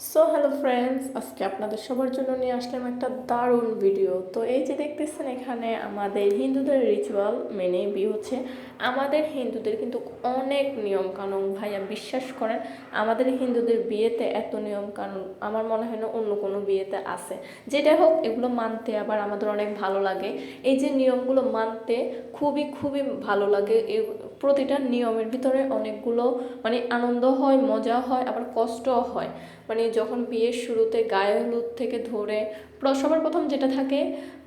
So hello friends আজকে আপনাদের সবার জন্য নিয়ে আসলাম একটা দারুণ ভিডিও তো এই যে দেখতেছেন এখানে আমাদের হিন্দুদের রিচুয়াল মেনে বিয়ে হচ্ছে। আমাদের হিন্দুদের কিন্তু অনেক নিয়ম কানুন ভাইয়া বিশ্বাস করেন, আমাদের হিন্দুদের বিয়েতে এত নিয়ম কানুন আমার মনে হয় না অন্য কোনো বিয়েতে আছে। যেটা হোক, এগুলো মানতে আবার আমাদের অনেক ভালো লাগে। এই যে নিয়মগুলো মানতে খুবই খুবই ভালো লাগে। প্রতিটা নিয়মের ভিতরে অনেকগুলো মানে আনন্দ হয়, মজা হয়, আবার কষ্টও হয়। মানে যখন বিয়ের শুরুতে গায়ে হলুদ থেকে ধরে সবার প্রথম যেটা থাকে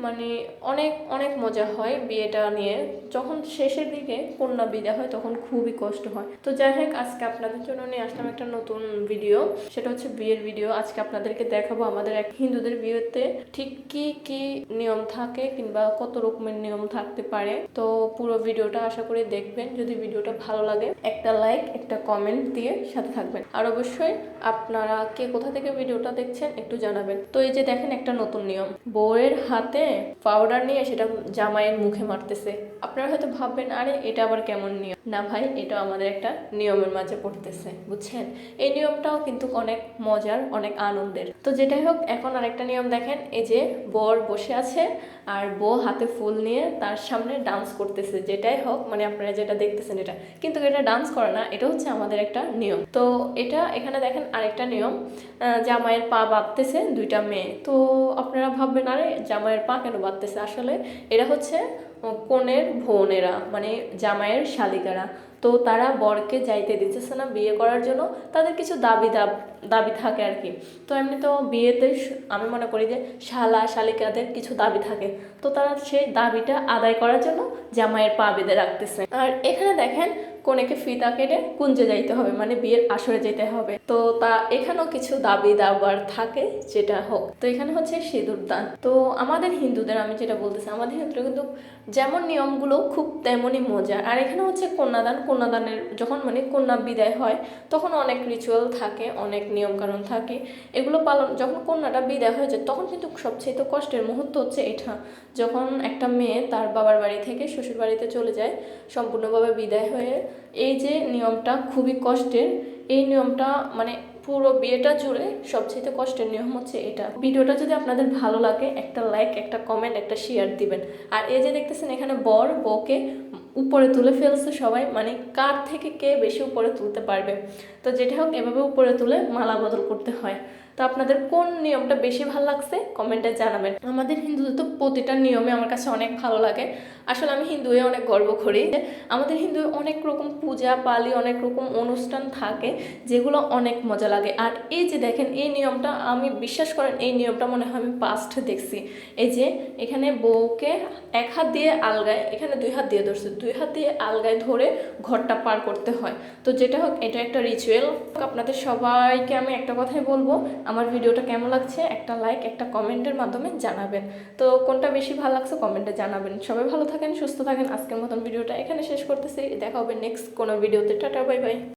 মানে অনেক অনেক মজা হয় বিয়েটা নিয়ে। যখন শেষের দিকে কন্যা বিদা হয়, তখন খুবই কষ্ট হয়। তো যাই হোক, আজকে আপনাদের জন্য নিয়ে আসলাম একটা নতুন ভিডিও সেটা হচ্ছে বিয়ের ভিডিও আজকে আপনাদেরকে দেখাবো আমাদের এক হিন্দুদের বিয়েতে ঠিক কি কি নিয়ম থাকে কিংবা কত রকমের নিয়ম থাকতে পারে। তো পুরো ভিডিওটা আশা করি দেখবেন। যদি ভিডিওটা ভালো লাগে, একটা লাইক একটা কমেন্ট দিয়ে সাথে থাকবেন। আর অবশ্যই আপনারা কে কোথা থেকে ভিডিওটা দেখছেন একটু জানাবেন। তো এই যে দেখেন একটা নতুন নিয়ম, বউয়ের হাতে পাউডার নিয়ে সেটা জামাইয়ের মুখে মারতেছে। আপনারা হয়তো ভাববেন, আরে, এটা আবার কেমন নিয়ম? না ভাই এটা আমাদের একটা নিয়মের মাঝে পড়তেছে, বুঝছেন? এই নিয়মটাও কিন্তু অনেক মজার, অনেক আনন্দের। তো যেটাই হোক, এখন আরেকটা নিয়ম দেখেন, এই যে বর বসে আছে আর বউ হাতে ফুল নিয়ে তার সামনে ডান্স করতেছে, যেটাই হোক মানে আপনারা যেটা দেখতেছেন এটা। কিন্তু এটা ডান্স করে না, এটা হচ্ছে আমাদের একটা নিয়ম। তো এটা এখানে দেখেন আরেকটা নিয়ম জামাইয়ের পা বাঁধতেছে দুইটা মেয়ে। তো আপনারা ভাববেন, আরে জামাইয়ের পা কেন বাঁধতেছে? আসলে এটা হচ্ছে কনের বোনেরা মানে জামাইয়ের শালিকারা। তো তারা বরকে যাইতে দিতেছে না বিয়ে করার জন্য। তাদের কিছু দাব দাবি থাকে আর কি। তো এমনি তো বিয়েতে আমি মনে করি যে শালা, শালিকাদের কিছু দাবি থাকে। তো তারা সেই দাবিটা আদায় করার জন্য জামাইয়ের পা বেঁধে রাখতেছে। আর এখানে দেখেন কনেকে ফিতা কেটে কুঞ্জে যাইতে হবে মানে বিয়ের আসরে যেতে হবে। তো তা এখানেও কিছু দাবি দাবার থাকে, যেটা হোক। তো এখানে হচ্ছে সিঁদুর দান। তো আমাদের হিন্দুদের, আমি যেটা বলতেছি, আমাদের হিন্দুদের কিন্তু যেমন নিয়মগুলো খুব তেমনই মজা আর এখানে হচ্ছে কন্যাদান, কন্যাদানের যখন মানে কন্যা বিদায় হয়, তখন অনেক রিচুয়াল থাকে, অনেক নিয়মকানুন থাকে। এগুলো পালন, যখন কন্যাটা বিদায় হয়ে যায়, তখন কিন্তু সবচেয়ে তো কষ্টের মুহূর্ত হচ্ছে এটা। যখন একটা মেয়ে তার বাবার বাড়ি থেকে শ্বশুর বাড়িতে চলে যায়, সম্পূর্ণভাবে বিদায় হয়ে এই যে নিয়মটা খুবই কষ্টের, এই নিয়মটা মানে পুরো বিয়েটা জুড়ে সবচেয়ে কষ্টের নিয়ম হচ্ছে এটা। ভিডিওটা যদি আপনাদের ভালো লাগে, একটা লাইক একটা কমেন্ট একটা শেয়ার দিবেন। আর এই যে দেখতেছেন এখানে বর বউকে উপরে তুলে ফেলছে সবাই মানে কার থেকে কে বেশি উপরে তুলতে পারবে? তো যেটা হোক, এভাবে উপরে তুলে মালা বদল করতে হয়। তো আপনাদের কোন নিয়মটা বেশি ভালো লাগছে? কমেন্টে জানাবেন। আমাদের হিন্দুদের তো প্রতিটা নিয়মে আমার কাছে অনেক ভালো লাগে। আসলে আমি হিন্দু হয়ে অনেক গর্ব করি আমাদের হিন্দু অনেক রকম পূজা, পালি, অনেক রকম অনুষ্ঠান থাকে যেগুলো অনেক মজা লাগে। আর এই যে দেখেন, এই নিয়মটা আমি বিশ্বাস করেন, এই নিয়মটা মনে হয় আমি পাস্ট দেখছি। এই যে এখানে বউকে এক হাত দিয়ে আলগায়, এখানে দুই হাত দিয়ে ধরছে, দুই হাত দিয়ে আলগায় ধরে ঘরটা পার করতে হয়। তো যেটা হোক, এটা একটা রিচুয়াল আপনাদের সবাইকে আমি একটা কথাই বলব আমার ভিডিওটা কেমন লাগছে একটা লাইক একটা কমেন্টের মাধ্যমে জানাবেন। তো কোনটা বেশি ভালো লাগছে কমেন্টে জানাবেন। সবাই ভালো থাকেন, সুস্থ থাকেন। আজকের মতন ভিডিওটা এখানে শেষ করতেছি। দেখা হবে নেক্সট কোনো ভিডিওতে টাটা বাই বাই